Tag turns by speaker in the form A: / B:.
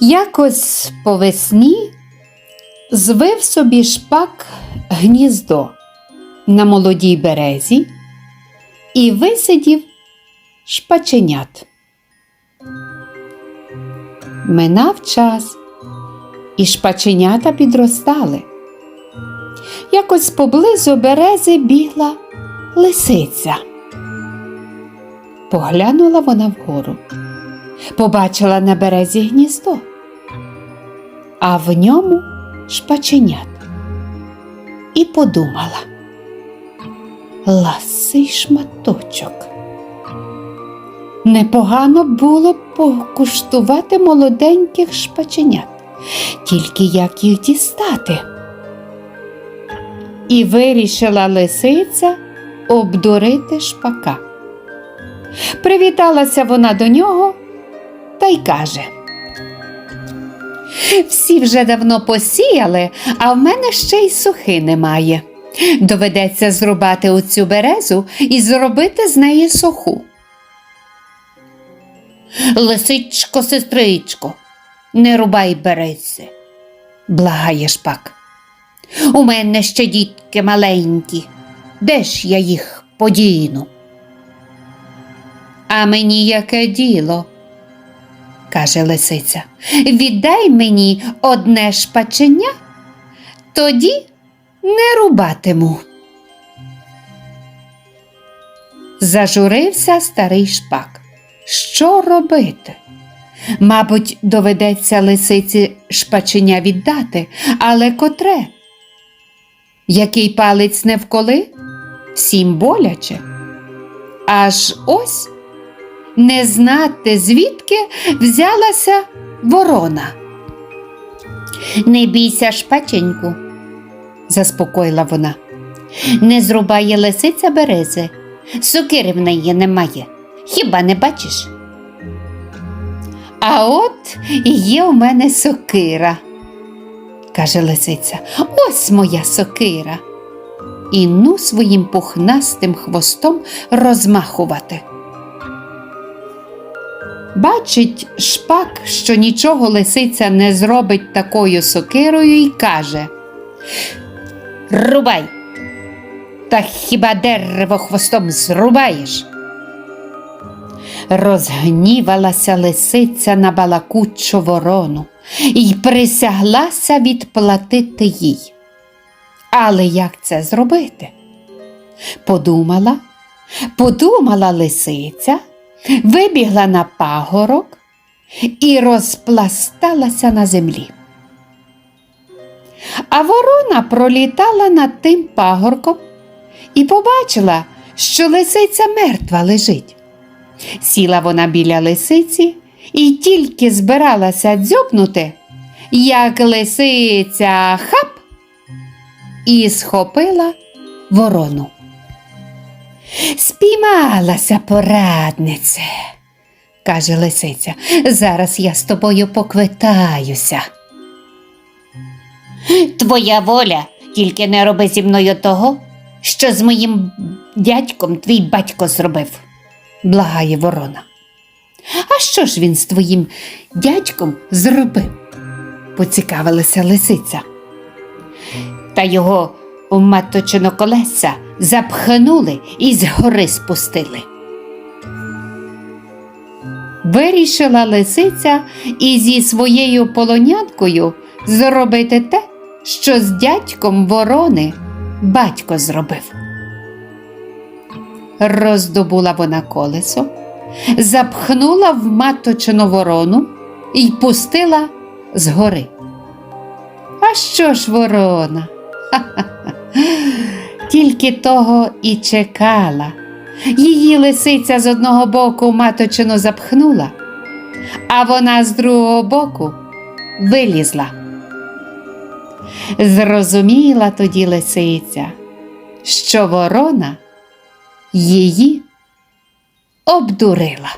A: Якось по весні звив собі шпак гніздо на молодій березі і висидів шпаченят. Минав час, і шпаченята підростали. Якось поблизу берези бігла лисиця. Поглянула вона вгору, побачила на березі гніздо, а в ньому шпаченят. І подумала ласий шматочок. Непогано було б покуштувати молоденьких шпаченят, тільки як їх дістати. І вирішила лисиця обдурити шпака. Привіталася вона до нього та й каже: Всі вже давно посіяли, а в мене ще й сухи немає. Доведеться зрубати оцю березу і зробити з неї суху. Лисичко, сестричко, не рубай берези, благає шпак. У мене ще дітки маленькі, де ж я їх подіну? А мені яке діло? Каже лисиця. Віддай мені одне шпаченя, тоді не рубатиму. Зажурився старий шпак. Що робити? Мабуть, доведеться лисиці шпаченя віддати, але котре? Який палець не вколи, всім боляче. Аж ось не знати, звідки взялася ворона. Не бійся, шпаченьку, заспокоїла вона. Не зрубає лисиця берези, сокири в неї немає. Хіба не бачиш? А от є у мене сокира, каже лисиця. Ось моя сокира. І ну своїм пухнастим хвостом розмахувати. Бачить шпак, що нічого лисиця не зробить такою сокирою, і каже Рубай, та хіба дерево хвостом зрубаєш? Розгнівалася лисиця на балакучу ворону і присяглася відплатити їй. Але як це зробити? Подумала, подумала лисиця, вибігла на пагорок і розпласталася на землі. А ворона пролітала над тим пагорком і побачила, що лисиця мертва лежить. Сіла вона біля лисиці і тільки збиралася дзьобнути, як лисиця хап і схопила ворону. Спіймалася пораднице, каже лисиця. Зараз я з тобою поквитаюся. Твоя воля, тільки не роби зі мною того, що з моїм дядьком твій батько зробив, благає ворона. А що ж він з твоїм дядьком зробив? поцікавилася лисиця. Та його маточино колеса запхнули і з гори спустили. Вирішила лисиця і зі своєю полонянкою зробити те, що з дядьком ворони батько зробив. Роздобула вона колесо, запхнула в маточину ворону і пустила з гори. А що ж ворона? Тільки того і чекала. Її лисиця з одного боку маточину запхнула, а вона з другого боку вилізла. Зрозуміла тоді лисиця, що ворона її обдурила.